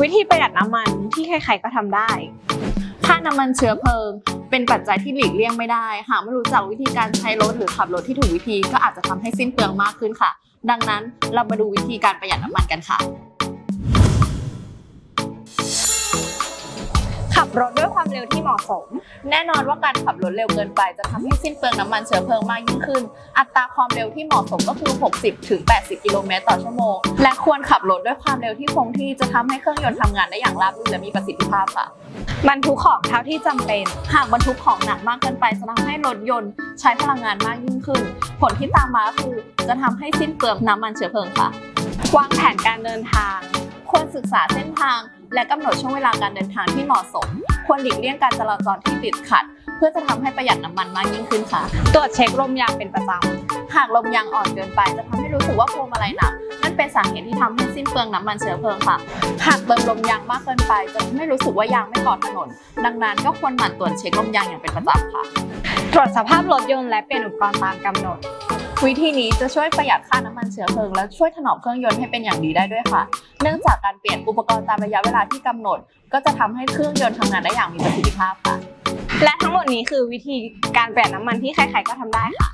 วิธีประหยัดน้ำมันที่ใครๆก็ทำได้ ค่าน้ำมันเชื้อเพลิง เป็นปัจจัยที่หลีกเลี่ยงไม่ได้ หากไม่รู้จักวิธีการใช้รถหรือขับรถที่ถูกวิธีก็อาจจะทำให้สิ้นเปลืองมากขึ้นค่ะ ดังนั้นเรามาดูวิธีการประหยัดน้ำมันกันค่ะ รถด้วยความเร็วที่เหมาะสม แน่นอนว่าการขับรถเร็วเกินไป จะทำให้สิ้นเปลืองน้ำมันเชื้อเพลิงมากยิ่งขึ้น อัตราความเร็วที่เหมาะสมก็คือ 60ถึง80 กิโลเมตรต่อชั่วโมง และควรขับรถด้วยความเร็วที่คงที่จะทำให้เครื่องยนต์ทำงานได้อย่างราบรื่นและมีประสิทธิภาพค่ะบรรทุกของเท่าที่จำเป็น หากบรรทุกของหนักมากเกินไปจะทำให้รถยนต์ใช้พลังงานมากยิ่งขึ้น ผลที่ตามมาคือจะทำให้สิ้นเปลืองน้ำมันเชื้อเพลิงค่ะ วางแผนการเดินทาง ควรศึกษาเส้นทาง และกำหนดช่วงเวลาการเดินทางที่เหมาะสม ควรหลีกเลี่ยงการจราจรที่ติดขัด เพื่อจะทำให้ประหยัดน้ำมันมากยิ่งขึ้นค่ะ ตรวจเช็คลมยางเป็นประจหากลมยางอ่อนเกินไปจะทำให้รู้สึกว่าพวงมาลัยหนักนั่นเป็นสาเหตุที่ทำให้สิ้นเปลืองน้ำมันเชื้อเพลิงค่ะ หากเติมลมยางมากเกินไปจะทำให้รู้สึกว่ายางไม่เกาะถนน ดังนั้นก็ควรหมั่นตรวจเช็คลมยางอย่างเป็นประจำค่ะำตรวจสภาพรถยนต์และเปลี่ยนอุปกรณ์ตามกำหนด วิธีนี้จะช่วยประหยัดค่าน้ำมันเชื้อเพลิง และช่วยถนอมเครื่องยนต์ให้เป็นอย่างดีได้ด้วยค่ะ เนื่องจากการเปลี่ยนอุปกรณ์ตามระยะเวลาที่กำหนด ก็จะทำให้เครื่องยนต์ทำงานได้อย่างมีประสิทธิภาพค่ะ และทั้งหมดนี้คือวิธีการประหยัดน้ำมันที่ใครๆก็ทำได้ค่ะ